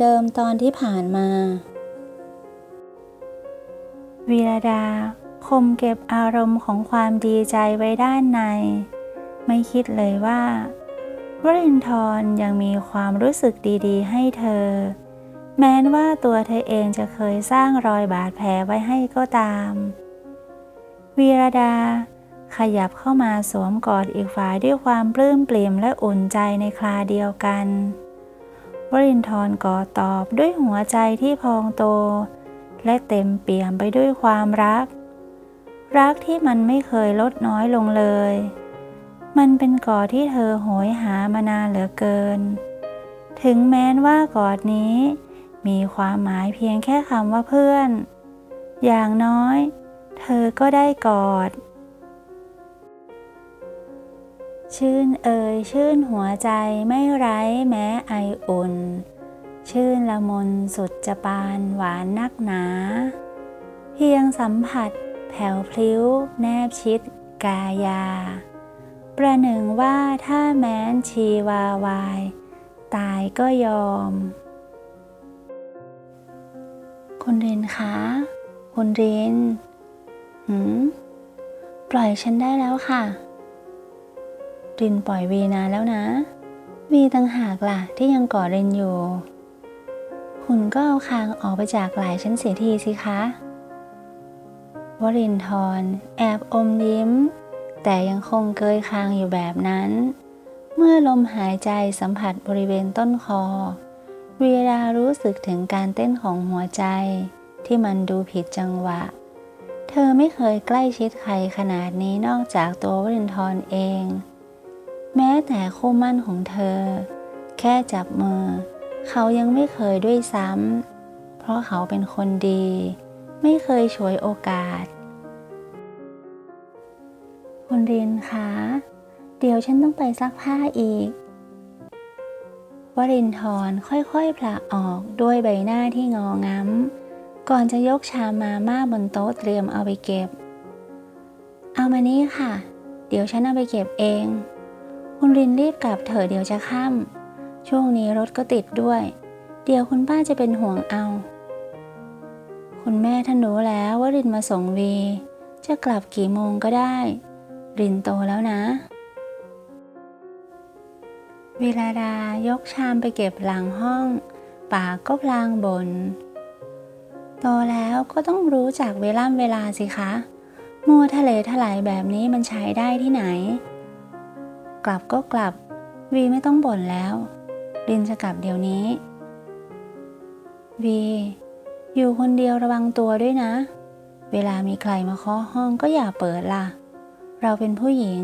เดิมตอนที่ผ่านมา วีรดาคมเก็บอารมณ์ของความดีใจไว้ด้านใน ไม่คิดเลยว่าวรินทร์ยังมีความรู้สึกดีๆ ให้เธอ แม้นว่าตัวเธอเองจะเคยสร้างรอยบาดแผลไว้ให้ก็ตาม วีรดาขยับเข้ามาสวมกอดอีกฝ่ายด้วยความปลื้มปลิ่มและอุ่นใจในคราเดียวกัน วรินทร์กอดตอบด้วยหัวใจที่พองโต และเต็มเปี่ยมไปด้วยความรัก รักที่มันไม่เคยลดน้อยลงเลย มันเป็นกอดที่เธอโหยหามานานเหลือเกิน ถึงแม้นว่ากอดนี้ มีความหมายเพียงแค่คำว่าเพื่อน อย่างน้อย เธอก็ได้กอด ชื่นเอ่ยชื่นหัวใจไม่ไร้แม้ไออุ่น ชื่นละมนสุดจะปานหวานนักหนา เพียงสัมผัส แผ่วพลิ้ว แนบชิด กายา ประหนึ่งว่าถ้าแม้นชีวาวาย ตายก็ยอม คุณรินคะ คุณรินหืม ปล่อยฉันได้แล้วค่ะ รินปล่อยวีนานแล้วนะ วีต่างหากล่ะที่ยังกอดรินอยู่ คุณก็เอาคางออกไปจากไหล่ฉันเสียทีสิคะวรินทร์แอบอมยิ้ม แต่ยังคงเกยคางอยู่แบบนั้น เมื่อลมหายใจสัมผัสบริเวณต้นคอเวียรารู้สึกถึงการเต้นของหัวใจ ที่มันดูผิดจังหวะ เธอไม่เคยใกล้ชิดใครขนาดนี้นอกจากตัววรินทร์เอง แม้แต่คู่มั่นของเธอ แค่จับมือ เขายังไม่เคยด้วยซ้ำเพราะเขาเป็นคนดี ไม่เคยฉวยโอกาส คุณรินคะเดี๋ยวฉันต้องไปซักผ้าอีก วรินทร์ค่อยๆผละออกด้วยใบหน้าที่งอง้ำ ก่อนจะยกชามมาม่าบนโต๊ะเตรียมเอาไปเก็บ เอามานี่ค่ะ เดี๋ยวฉันเอาไปเก็บเอง คุณรินรีบกลับเถอะเดี๋ยวจะค่ำช่วงนี้รถก็ติดด้วย เดี๋ยวคุณป้าจะเป็นห่วงเอา คุณแม่ท่านรู้แล้วว่ารินมาส่งวี จะกลับกี่โมงก็ได้ รินโตแล้วนะเวลาดายกชามไปเก็บหลังห้อง ปากก็พลางบน โตแล้วก็ต้องรู้จักเวล่ำเวลาสิคะ มัวทะเลถลายแบบนี้มันใช้ได้ที่ไหน กลับก็กลับ วีไม่ต้องบ่นแล้วรินจะกลับเดี๋ยวนี้ วี อยู่คนเดียวระวังตัวด้วยนะ เวลามีใครมาเคาะห้องก็อย่าเปิดล่ะ เราเป็นผู้หญิง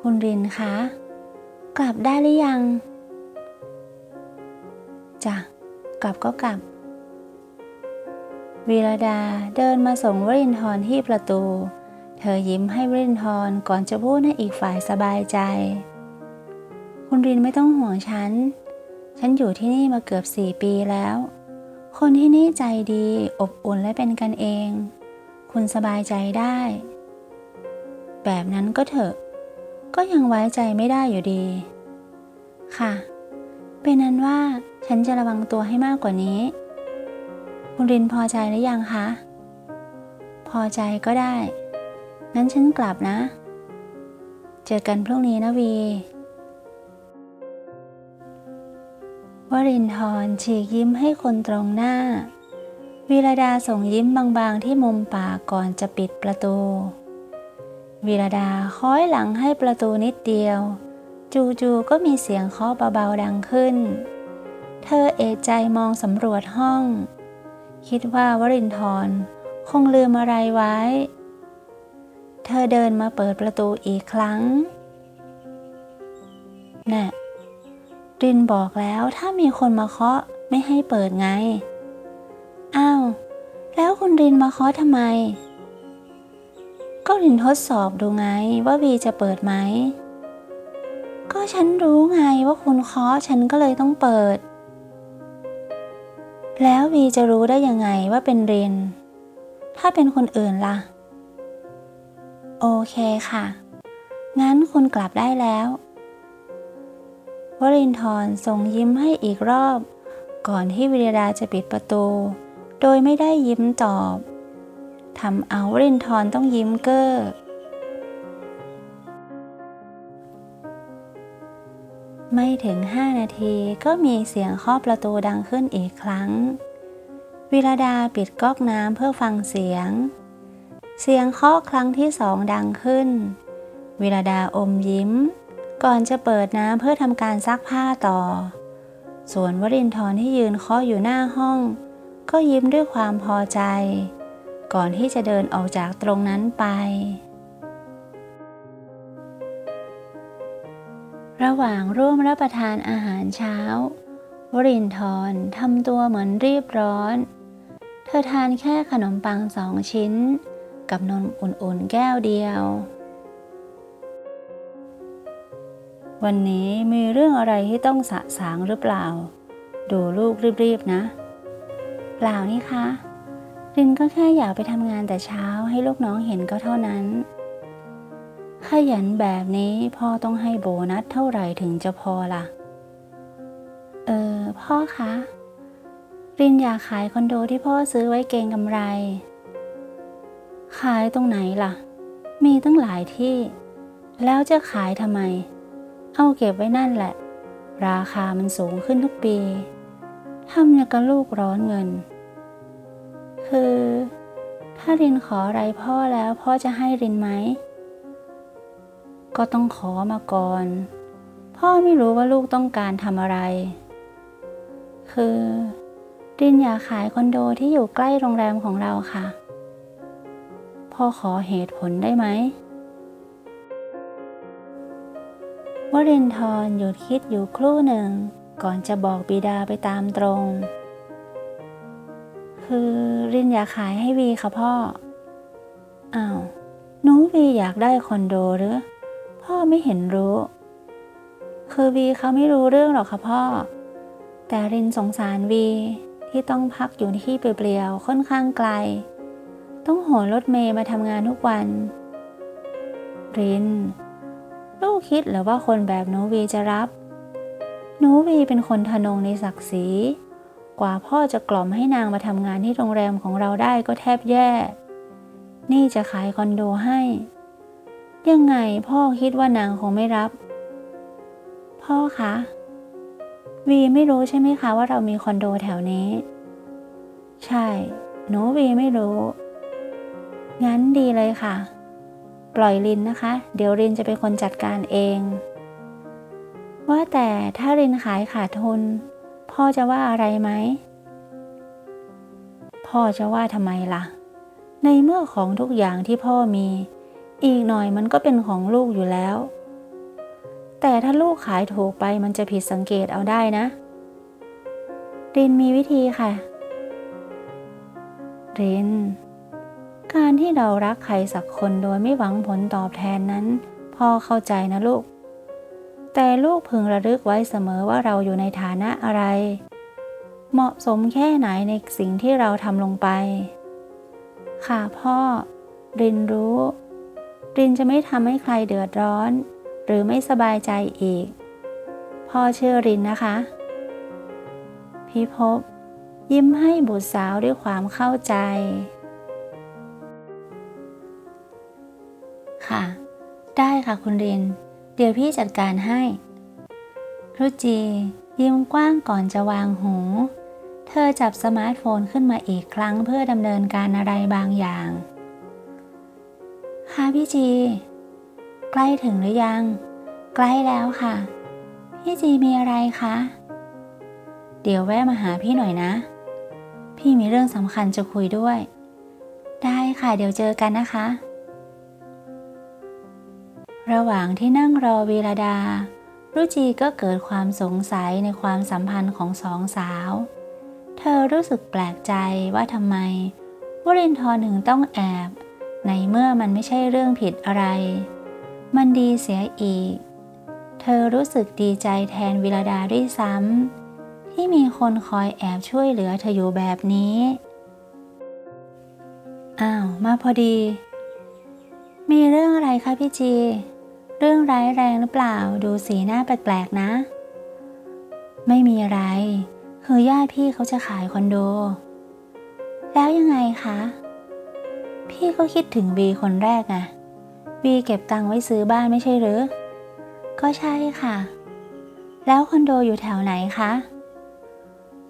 คุณรินคะ กลับได้หรือยังจ้ะกลับก็กลับ วีรดาเดินมาส่งวรินทร์ที่ประตู เธอยิ้มให้วรินทร์ก่อนจะพูดให้อีกฝ่ายสบายใจ คุณรินไม่ต้องห่วงฉัน ฉันอยู่ที่นี่มาเกือบสี่ปีแล้ว คนที่นี่ใจดีอบอุ่นและเป็นกันเอง คุณสบายใจได้ แบบนั้นก็เถอะ ก็ยังไว้ใจไม่ได้อยู่ดี ค่ะ เป็นนั้นว่าฉันจะระวังตัวให้มากกว่านี้ คุณรินพอใจหรือยังคะ พอใจก็ได้ งั้นฉันกลับนะ เจอกันพรุ่งนี้นะวี วรินทร์ฉีกยิ้มให้คนตรงหน้า วีรดาส่งยิ้มบางๆที่มุมปากก่อนจะปิดประตู วีรดาคอยหลังให้ประตูนิดเดียว จู่ๆก็มีเสียงเคาะเบาๆดังขึ้น เธอเอะใจมองสำรวจห้อง คิดว่าวรินทร์คงลืมอะไรไว้ เธอเดินมาเปิดประตูอีกครั้ง น่ะ รินบอกแล้วถ้ามีคนมาเคาะไม่ให้เปิดไง อ้าว แล้วคุณรินมาเคาะทำไม ก็รินทดสอบดูไงว่าวีจะเปิดไหม ก็ฉันรู้ไงว่าคุณเคาะฉันก็เลยต้องเปิด แล้ววีจะรู้ได้ยังไงว่าเป็นริน ถ้าเป็นคนอื่นล่ะ โอเคค่ะ งั้นคุณกลับได้แล้ววรินทร์ส่งยิ้มให้อีกรอบ ก่อนที่วิรดาจะปิดประตู โดยไม่ได้ยิ้มตอบทำเอาวรินทร์ต้องยิ้มเก้อไม่ถึงห้านาทีก็มีเสียงเคาะประตูดังขึ้นอีกครั้ง วิรดาปิดก๊อกน้ำเพื่อฟังเสียง เสียงเคาะครั้งที่สองดังขึ้น วิรดาอมยิ้ม ก่อนจะเปิดน้ำเพื่อทำการซักผ้าต่อ ส่วนวรินทร์ที่ยืนเคาะอยู่หน้าห้อง ก็ยิ้มด้วยความพอใจ ก่อนที่จะเดินออกจากตรงนั้นไป ระหว่างร่วมรับประทานอาหารเช้าวรินทร์ทำตัวเหมือนรีบร้อน เธอทานแค่ขนมปังสองชิ้น กับนมอุ่นๆแก้วเดียว วันนี้มีเรื่องอะไรที่ต้องสะสางหรือเปล่า ดูลูกรีบๆนะ เปล่านี่คะรินก็แค่อยากไปทำงานแต่เช้าให้ลูกน้องเห็นก็เท่านั้น ขยันแบบนี้พ่อต้องให้โบนัสเท่าไหร่ถึงจะพอล่ะ เออพ่อคะรินอยากขายคอนโดที่พ่อซื้อไว้เก็งกำไร ขายตรงไหนล่ะ มีตั้งหลายที่ แล้วจะขายทำไม เอาเก็บไว้นั่นแหละ ราคามันสูงขึ้นทุกปีทำอย่างกับลูกร้อนเงิน คือถ้ารินขออะไรพ่อแล้วพ่อจะให้รินไหม ก็ต้องขอมาก่อน พ่อไม่รู้ว่าลูกต้องการทำอะไร คือรินอยากขายคอนโดที่อยู่ใกล้โรงแรมของเราค่ะ พ่อขอเหตุผลได้ไหมวรินทร์หยุดคิดอยู่ครู่หนึ่ง ก่อนจะบอกบิดาไปตามตรง คือรินอยากขายให้วีค่ะพ่อ อ้าวหนูวีอยากได้คอนโดหรือ พ่อไม่เห็นรู้ คือวีเขาไม่รู้เรื่องหรอกค่ะพ่อ แต่รินสงสารวีที่ต้องพักอยู่ที่เปลี่ยวๆค่อนข้างไกล ต้องโหนรถเมย์มาทำงานทุกวัน ริน ลูกคิดหรือว่าคนแบบหนูวีจะรับหนูวีเป็นคนทะนงในศักดิ์ศรี กว่าพ่อจะกล่อมให้นางมาทำงานที่โรงแรมของเราได้ก็แทบแย่ นี่จะขายคอนโดให้ ยังไงพ่อคิดว่านางคงไม่รับ พ่อคะ วีไม่รู้ใช่ไหมคะว่าเรามีคอนโดแถวนี้ ใช่หนูวีไม่รู้ งั้นดีเลยค่ะ ปล่อยรินนะคะ เดี๋ยวรินจะเป็นคนจัดการเอง ว่าแต่ถ้ารินขายขาดทุน พ่อจะว่าอะไรไหม พ่อจะว่าทำไมล่ะ ในเมื่อของทุกอย่างที่พ่อมี อีกหน่อยมันก็เป็นของลูกอยู่แล้ว แต่ถ้าลูกขายถูกไปมันจะผิดสังเกตเอาได้นะรินมีวิธีค่ะริน การที่เรารักใครสักคนโดยไม่หวังผลตอบแทนนั้น พ่อเข้าใจนะลูก แต่ลูกพึงระลึกไว้เสมอว่าเราอยู่ในฐานะอะไร เหมาะสมแค่ไหนในสิ่งที่เราทำลงไป ค่ะพ่อ รินรู้ รินจะไม่ทำให้ใครเดือดร้อน หรือไม่สบายใจอีก พ่อเชื่อรินนะคะพี่พยิ้มให้บุตรสาวด้วยความเข้าใจ ค่ะ ได้ค่ะคุณริน เดี๋ยวพี่จัดการให้ รุจียิ้มกว้างก่อนจะวางหู เธอจับสมาร์ทโฟนขึ้นมาอีกครั้งเพื่อดำเนินการอะไรบางอย่าง ค่ะพี่จี ใกล้ถึงหรือยัง ใกล้แล้วค่ะ พี่จีมีอะไรคะ เดี๋ยวแวะมาหาพี่หน่อยนะ พี่มีเรื่องสำคัญจะคุยด้วย ได้ค่ะเดี๋ยวเจอกันนะคะ ระหว่างที่นั่งรอวีรดา รุจีก็เกิดความสงสัยในความสัมพันธ์ของสองสาว เธอรู้สึกแปลกใจว่าทำไมวรินทร์ถึงต้องแอบ ในเมื่อมันไม่ใช่เรื่องผิดอะไร มันดีเสียอีก เธอรู้สึกดีใจแทนวิรดาด้วยซ้ำที่มีคนคอยแอบช่วยเหลือเธออยู่แบบนี้ อ้าว มาพอดี มีเรื่องอะไรคะพี่จี เรื่องร้ายแรงหรือเปล่า ดูสีหน้าแปลกๆนะ ไม่มีอะไร คือญาติพี่เขาจะขายคอนโด แล้วยังไงคะ พี่ก็คิดถึงบีคนแรกไงบีเก็บตังค์ไว้ซื้อบ้านไม่ใช่หรือ ก็ใช่ค่ะ แล้วคอนโดอยู่แถวไหนคะ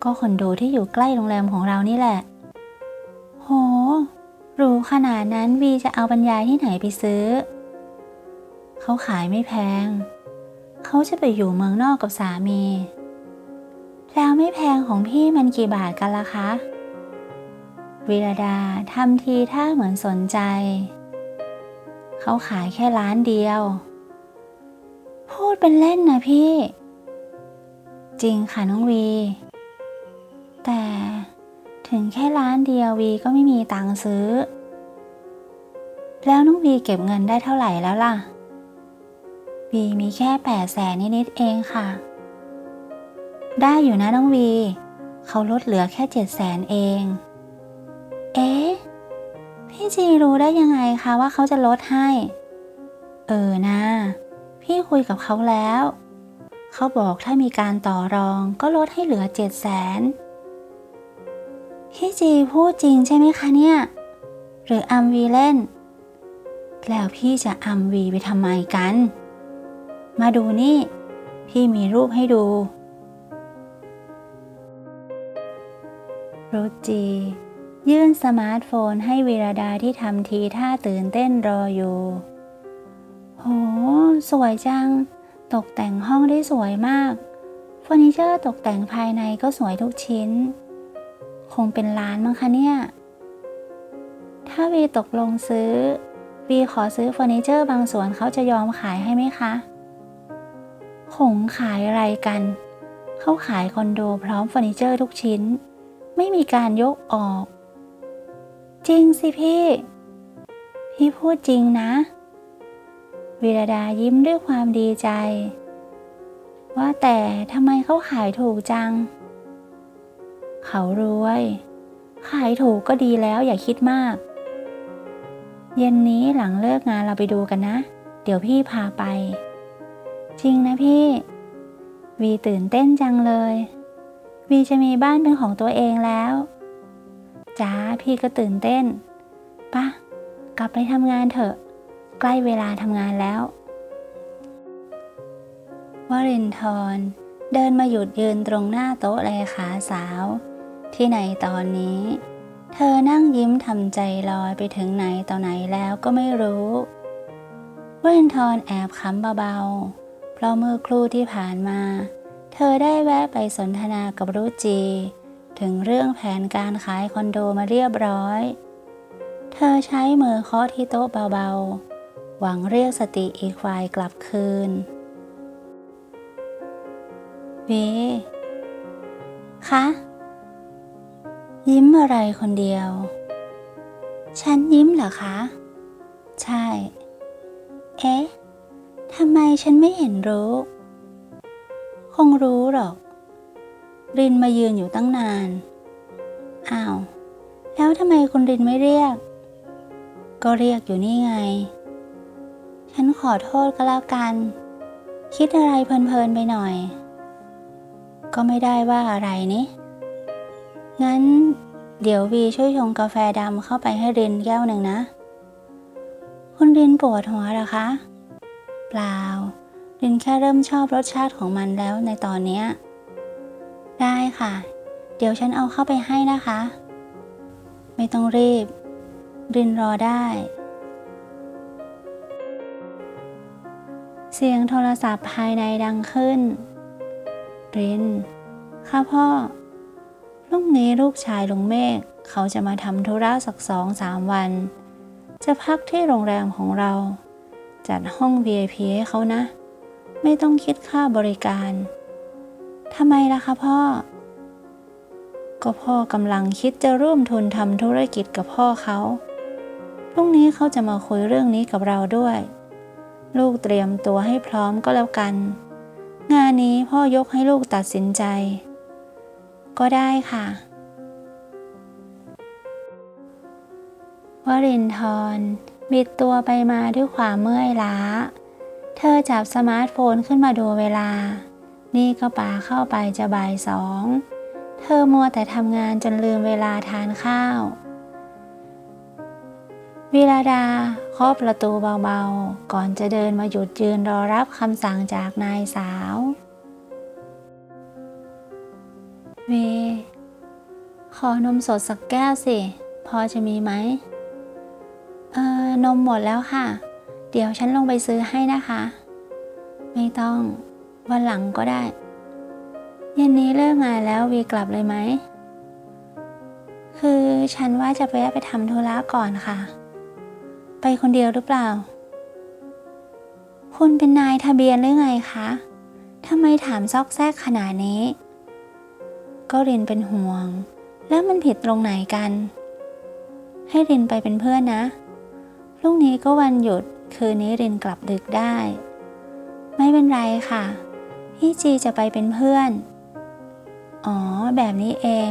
ก็คอนโดที่อยู่ใกล้โรงแรมของเรานี่แหละ โหหรูขนาดนั้นวีจะเอาบรรยายที่ไหนไปซื้อ เขาขายไม่แพง เขาจะไปอยู่เมืองนอกกับสามี แล้วไม่แพงของพี่มันกี่บาทกันล่ะคะวิรดาทำทีท่าเหมือนสนใจ เขาขายแค่ล้านเดียว พูดเป็นเล่นนะพี่ จริงค่ะน้องวี แต่ถึงแค่ล้านเดียววีก็ไม่มีตังค์ซื้อ แล้วน้องวีเก็บเงินได้เท่าไหร่แล้วล่ะ วีมีแค่แปดแสนนิดๆเองค่ะ ได้อยู่นะน้องวี เขาลดเหลือแค่เจ็ดแสนเอง เอ๊ะ พี่จีรู้ได้ยังไงคะว่าเขาจะลดให้ เออนะ พี่คุยกับเขาแล้ว เขาบอกถ้ามีการต่อรองก็ลดให้เหลือเจ็ดแสนพี่จีพูดจริงใช่ไหมคะเนี่ย หรืออัมวีเล่น แล้วพี่จะอัมวีไปทำไมกัน มาดูนี่ พี่มีรูปให้ดู รุจี ยื่นสมาร์ทโฟนให้วีรดาที่ทำทีท่าตื่นเต้นรออยู่ โห สวยจัง ตกแต่งห้องได้สวยมาก เฟอร์นิเจอร์ตกแต่งภายในก็สวยทุกชิ้น คงเป็นล้านมั้งคะเนี่ย ถ้าวีตกลงซื้อวีขอซื้อเฟอร์นิเจอร์บางส่วนเขาจะยอมขายให้ไหมคะ คงขายอะไรกัน เขาขายคอนโดพร้อมเฟอร์นิเจอร์ทุกชิ้น ไม่มีการยกออก จริงสิพี่ พี่พูดจริงนะวิรดายิ้มด้วยความดีใจ ว่าแต่ทำไมเขาขายถูกจัง เขารวย ขายถูกก็ดีแล้วอย่าคิดมาก เย็นนี้หลังเลิกงานเราไปดูกันนะ เดี๋ยวพี่พาไป จริงนะพี่ วีตื่นเต้นจังเลย วีจะมีบ้านเป็นของตัวเองแล้วจ้าพี่ก็ตื่นเต้นปะกลับไปทำงานเถอะ ใกล้เวลาทำงานแล้ววรินทร์เดินมาหยุดยืนตรงหน้าโต๊ะเลขาสาว ที่ไหนตอนนี้ เธอนั่งยิ้มทำใจลอยไปถึงไหนต่อไหนแล้วก็ไม่รู้วรินทร์แอบขำเบาๆ เพราะเมื่อครู่ที่ผ่านมา เธอได้แวะไปสนทนากับรุจี ถึงเรื่องแผนการขายคอนโดมาเรียบร้อย เธอใช้มือเคาะที่โต๊ะเบาๆ หวังเรียกสติอีกฝ่ายกลับคืนวีคะยิ้มอะไรคนเดียว ฉันยิ้มเหรอคะ ใช่ เอ๊ะ ทำไมฉันไม่เห็นรู้ คงรู้หรอก รินมายืนอยู่ตั้งนาน อ้าว แล้วทำไมคุณรินไม่เรียก ก็เรียกอยู่นี่ไง ฉันขอโทษก็แล้วกัน คิดอะไรเพลินๆไปหน่อย ก็ไม่ได้ว่าอะไรนี่ งั้น เดี๋ยววีช่วยชงกาแฟดำเข้าไปให้รินแก้วหนึ่งนะ คุณรินปวดหัวหรอคะ เปล่ารินแค่เริ่มชอบรสชาติของมันแล้วในตอนเนี้ย ได้ค่ะ เดี๋ยวฉันเอาเข้าไปให้นะคะ ไม่ต้องรีบ รินรอได้ เสียงโทรศัพท์ภายในดังขึ้น ริน ค่ะ พ่อ พรุ่งนี้ลูกชายลุงเมฆเขาจะมาทำธุระสักสองสามวัน จะพักที่โรงแรมของเรา จัดห้อง VIP ให้เขานะ ไม่ต้องคิดค่าบริการทำไมล่ะคะพ่อ ก็พ่อกำลังคิดจะร่วมทุนทำธุรกิจกับพ่อเขาพรุ่งนี้เขาจะมาคุยเรื่องนี้กับเราด้วย ลูกเตรียมตัวให้พร้อมก็แล้วกัน งานนี้พ่อยกให้ลูกตัดสินใจ ก็ได้ค่ะวรินทร์ บิดตัวไปมาด้วยความเมื่อยล้า เธอจับสมาร์ทโฟนขึ้นมาดูเวลา นี่ก็ปาเข้าไปจะบ่ายสอง เธอมัวแต่ทำงานจนลืมเวลาทานข้าว วิราดาเคาะประตูเบาๆ ก่อนจะเดินมาหยุดยืนรอรับคำสั่งจากนายสาว เว ขอนมสดสักแก้วสิ พอจะมีไหม เออนมหมดแล้วค่ะ เดี๋ยวฉันลงไปซื้อให้นะคะ ไม่ต้องวันหลังก็ได้ เย็นนี้เลิกงานแล้ววีกลับเลยไหม คือฉันว่าจะไปไปทำธุระก่อนค่ะ ไปคนเดียวหรือเปล่า คุณเป็นนายทะเบียนหรือไงคะทำไมถามซอกแซกขนาดนี้ ก็รินเป็นห่วง แล้วมันผิดตรงไหนกัน ให้รินไปเป็นเพื่อนนะ พรุ่งนี้ก็วันหยุด คืนนี้รินกลับดึกได้ ไม่เป็นไรค่ะ พี่จีจะไปเป็นเพื่อน อ๋อ แบบนี้เอง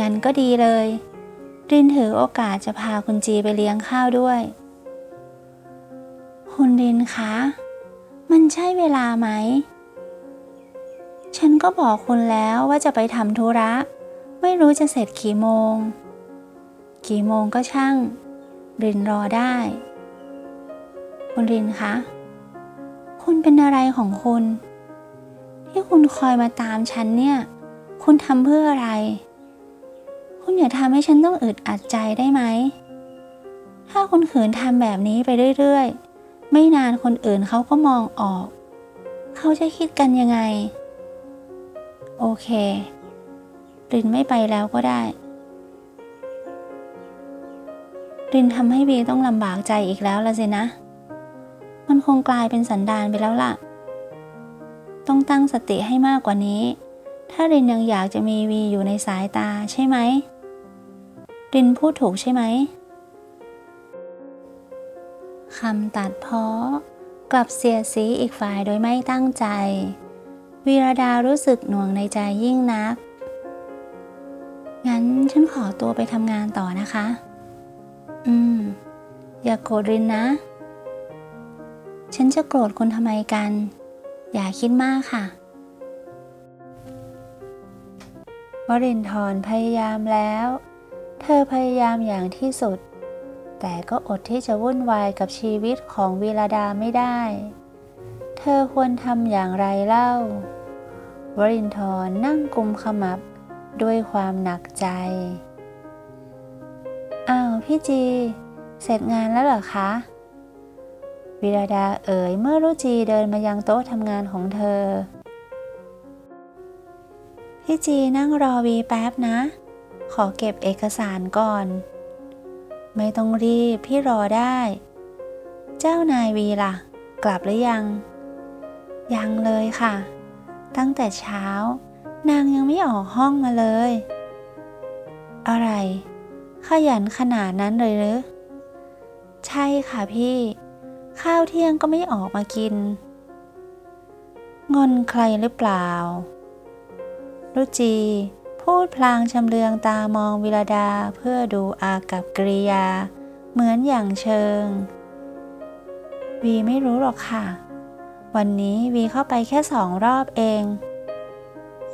งั้นก็ดีเลย รินถือโอกาสจะพาคุณจีไปเลี้ยงข้าวด้วย คุณรินคะ มันใช่เวลาไหม ฉันก็บอกคุณแล้วว่าจะไปทำธุระ ไม่รู้จะเสร็จกี่โมง กี่โมงก็ช่าง รินรอได้ คุณรินคะ คุณเป็นอะไรของคุณ ที่คุณคอยมาตามฉันเนี่ย คุณทำเพื่ออะไร คุณอย่าทำให้ฉันต้องอึดอัดใจได้ไหม ถ้าคุณขืนทำแบบนี้ไปเรื่อยๆ ไม่นานคนอื่นเขาก็มองออก เขาจะคิดกันยังไง โอเครินไม่ไปแล้วก็ได้ รินทำให้บีต้องลำบากใจอีกแล้วละสินะ มันคงกลายเป็นสันดานไปแล้วล่ะ ต้องตั้งสติให้มากกว่านี้ ถ้ารินยังอยากจะมีวีอยู่ในสายตาใช่ไหม รินพูดถูกใช่ไหมคำตัดเพาะกลับเสียสีอีกฝ่ายโดยไม่ตั้งใจ วีรดารู้สึกหน่วงในใจยิ่งนัก งั้นฉันขอตัวไปทำงานต่อนะคะ อืม อย่ากโกรธรินนะ ฉันจะโกรธคุณทำไมกัน อย่าคิดมากค่ะวรินทร์พยายามแล้ว เธอพยายามอย่างที่สุด แต่ก็อดที่จะวุ่นวายกับชีวิตของวีรดาไม่ได้ เธอควรทำอย่างไรเล่าวรินทร์นั่งกุมขมับด้วยความหนักใจ อ้าวพี่จี เสร็จงานแล้วเหรอคะวิราดาเอ๋ยเมื่อรุจีเดินมายังโต๊ะทำงานของเธอ พี่จีนั่งรอวีแป๊บนะ ขอเก็บเอกสารก่อน ไม่ต้องรีบพี่รอได้ เจ้านายวีล่ะ กลับหรือยัง ยังเลยค่ะ ตั้งแต่เช้า นางยังไม่ออกห้องมาเลย อะไร ขยันขนาดนั้นเลยหรือใช่ค่ะพี่ ข้าวเที่ยงก็ไม่ออกมากิน งอนใครหรือเปล่า รุจี พูดพลางชำเลืองตามองวิรดาเพื่อดูอากับกริยา เหมือนอย่างเชิง วีไม่รู้หรอกค่ะ วันนี้วีเข้าไปแค่สองรอบเอง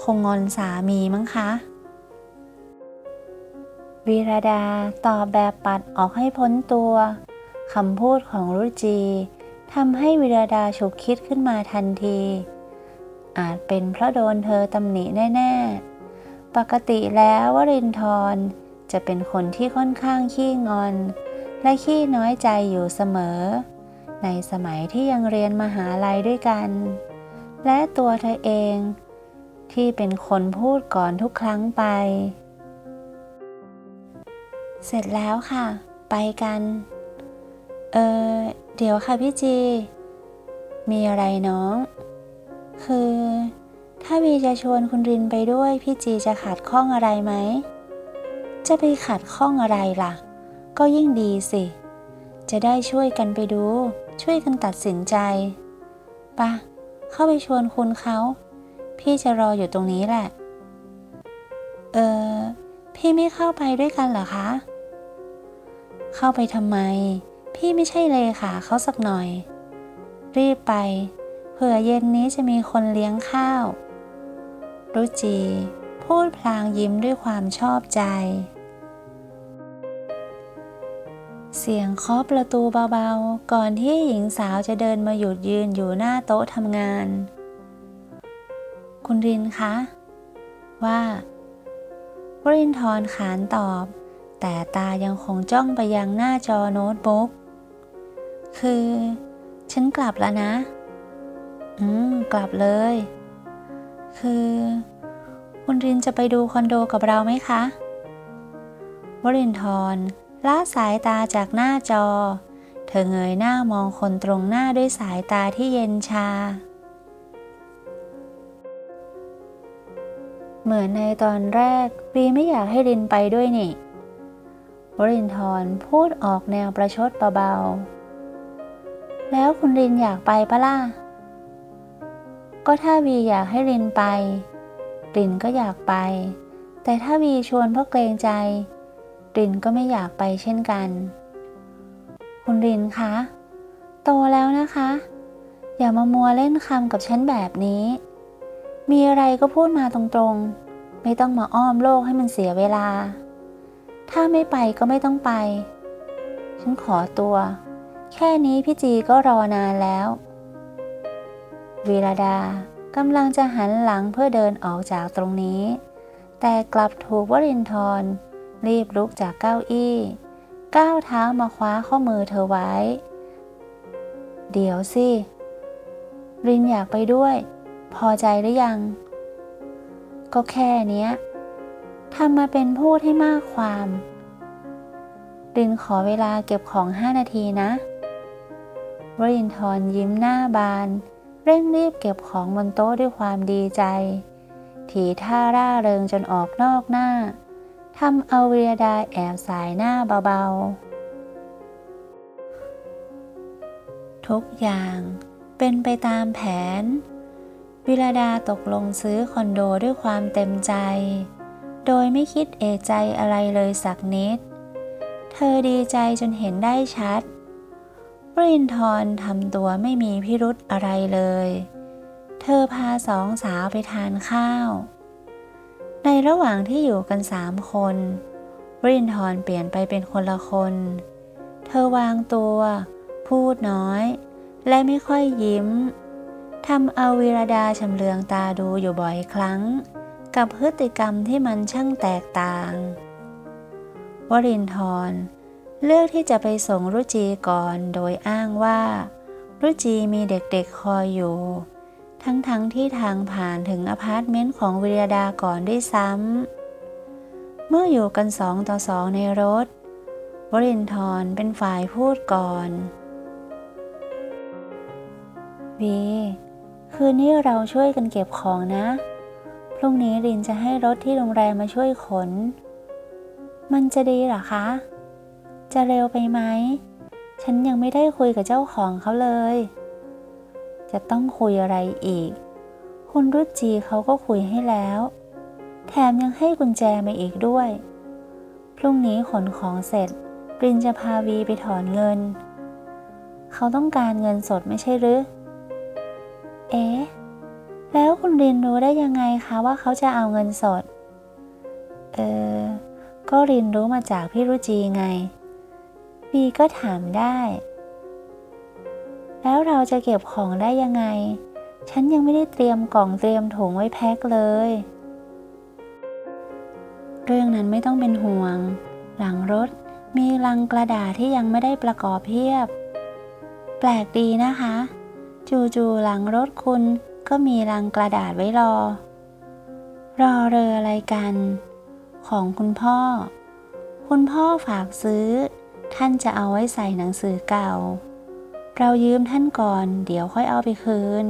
คงงอนสามีมั้งคะ วีรดาตอบแบบปัดออกให้พ้นตัวคำพูดของรุจีทำให้วิรดาฉุกคิดขึ้นมาทันที อาจเป็นเพราะโดนเธอตำหนิแน่ ๆ ปกติแล้ววรินทร์จะเป็นคนที่ค่อนข้างขี้งอน และขี้น้อยใจอยู่เสมอ ในสมัยที่ยังเรียนมหาลัยด้วยกัน และตัวเธอเอง ที่เป็นคนพูดก่อนทุกครั้งไป เสร็จแล้วค่ะ ไปกัน เออ เดี๋ยวค่ะพี่จี มีอะไรน้อง คือ ถ้าวีจะชวนคุณรินไปด้วย พี่จีจะขัดข้องอะไรไหม จะไปขัดข้องอะไรล่ะ ก็ยิ่งดีสิ จะได้ช่วยกันไปดู ช่วยกันตัดสินใจปะเข้าไปชวนคุณเขา พี่จะรออยู่ตรงนี้แหละ เออ พี่ไม่เข้าไปด้วยกันเหรอคะ เข้าไปทำไม พี่ไม่ใช่เลขาเขาสักหน่อย รีบไป เผื่อเย็นนี้จะมีคนเลี้ยงข้าว รุจี พูดพลางยิ้มด้วยความชอบใจ เสียงเคาะประตูเบาๆ ก่อนที่หญิงสาวจะเดินมาหยุดยืนอยู่หน้าโต๊ะทำงาน คุณรินคะ ว่าวรินทร์ขานตอบ แต่ตายังคงจ้องไปยังหน้าจอโน้ตบุ๊ก คือ ฉันกลับแล้วนะ อืม กลับเลย คือ คุณรินจะไปดูคอนโดกับเราไหมคะ วรินทร์ละสายตาจากหน้าจอ เธอเงยหน้ามองคนตรงหน้าด้วยสายตาที่เย็นชา เหมือนในตอนแรกวีไม่อยากให้รินไปด้วยนี่ วรินทร์พูดออกแนวประชดเบาๆ แล้วคุณรินอยากไปปะล่ะ ก็ถ้าวีอยากให้รินไป รินก็อยากไป แต่ถ้าวีชวนเพราะเกรงใจ รินก็ไม่อยากไปเช่นกัน คุณรินคะ โตแล้วนะคะ อย่ามามัวเล่นคำกับฉันแบบนี้ มีอะไรก็พูดมาตรงๆ ไม่ต้องมาอ้อมโลกให้มันเสียเวลา ถ้าไม่ไปก็ไม่ต้องไป ฉันขอตัว แค่นี้พี่จีก็รอนานแล้ว วีรดากำลังจะหันหลังเพื่อเดินออกจากตรงนี้ แต่กลับถูกวรินทร์รีบลุกจากเก้าอี้ ก้าวเท้ามาคว้าข้อมือเธอไว้ เดี๋ยวสิ รินอยากไปด้วย พอใจหรือยัง ก็แค่เนี้ย ทำมาเป็นพูดให้มากความ รินขอเวลาเก็บของห้านาทีนะวรินทร์ยิ้มหน้าบาน เร่งรีบเก็บของบนโต๊ะด้วยความดีใจ ถีท่าร่าเริงจนออกนอกหน้าทำเอาเวียดาแอบสายหน้าเบาๆ ทุกอย่างเป็นไปตามแผน วิรดาตกลงซื้อคอนโดด้วยความเต็มใจ โดยไม่คิดเอะใจอะไรเลยสักนิด เธอดีใจจนเห็นได้ชัดวรินทร์ทำตัวไม่มีพิรุธอะไรเลย เธอพาสองสาวไปทานข้าว ในระหว่างที่อยู่กันสามคนวรินทร์เปลี่ยนไปเป็นคนละคน เธอวางตัว พูดน้อย และไม่ค่อยยิ้มทำเอาวีรดาชำเลืองตาดูอยู่บ่อยครั้ง กับพฤติกรรมที่มันช่างแตกต่าง วรินทร์เลือกที่จะไปส่งรุจีก่อนโดยอ้างว่า รุจีมีเด็กๆคอยอยู่ ทั้งๆทที่ทางผ่านถึงอพาร์ตเมนต์ของวิรดาก่อนด้วยซ้ำ เมื่ออยู่กันสองต่อสองในรถ วรินทร์เป็นฝ่ายพูดก่อน วี คืนนี้เราช่วยกันเก็บของนะ รุ่งนี้รินจะให้รถที่โรงแรมมาช่วยขน มันจะดีหรอคะ จะเร็วไปไหม ฉันยังไม่ได้คุยกับเจ้าของเขาเลย จะต้องคุยอะไรอีก คุณรุจีเขาก็คุยให้แล้ว แถมยังให้กุญแจมาอีกด้วย พรุ่งนี้ขนของเสร็จรินจะพาวีไปถอนเงิน เขาต้องการเงินสดไม่ใช่หรือ เอ๊ะ แล้วคุณรินรู้ได้ยังไงคะว่าเขาจะเอาเงินสด เออ ก็รินรู้มาจากพี่รุจีไง บีก็ถามได้ แล้วเราจะเก็บของได้ยังไง ฉันยังไม่ได้เตรียมกล่องเตรียมถุงไว้แพ็คเลย เรื่องนั้นไม่ต้องเป็นห่วง หลังรถมีลังกระดาษที่ยังไม่ได้ประกอบเพียบ แปลกดีนะคะ จู่ๆหลังรถคุณ ก็มีลังกระดาษไว้รอ รอเรืออะไรกัน ของคุณพ่อ คุณพ่อฝากซื้อ ท่านจะเอาไว้ใส่หนังสือเก่า เรายืมท่านก่อน เดี๋ยวค่อยเอาไปคืน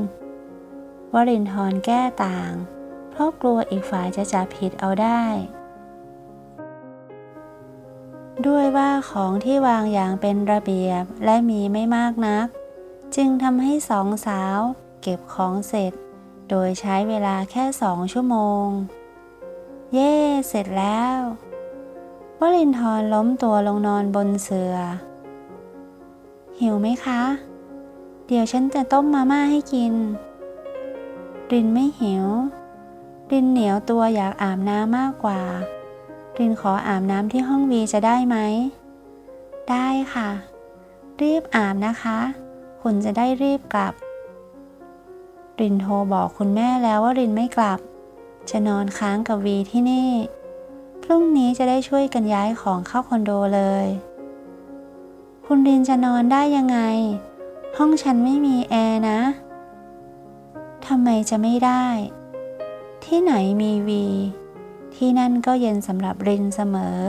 วรินทร์แก้ต่าง เพราะกลัวอีกฝ่ายจะจับผิดเอาได้ ด้วยว่าของที่วางอย่างเป็นระเบียบและมีไม่มากนัก จึงทำให้สองสาว เก็บของเสร็จ โดยใช้เวลาแค่สองชั่วโมง เย่เสร็จแล้ววลินทร์ล้มตัวลงนอนบนเสื่อหิวไหมคะ เดี๋ยวฉันจะต้มมาม่าให้กิน รินไม่หิว รินเหนียวตัวอยากอาบน้ำมากกว่า รินขออาบน้ำที่ห้องวีจะได้ไหม ได้ค่ะ รีบอาบนะคะ คุณจะได้รีบกลับ รินโทรบอกคุณแม่แล้วว่ารินไม่กลับ จะนอนค้างกับวีที่นี่ พรุ่งนี้จะได้ช่วยกันย้ายของเข้าคอนโดเลย คุณรินจะนอนได้ยังไง ห้องฉันไม่มีแอร์นะทำไมจะไม่ได้ ที่ไหนมีวี ที่นั่นก็เย็นสำหรับรินเสมอ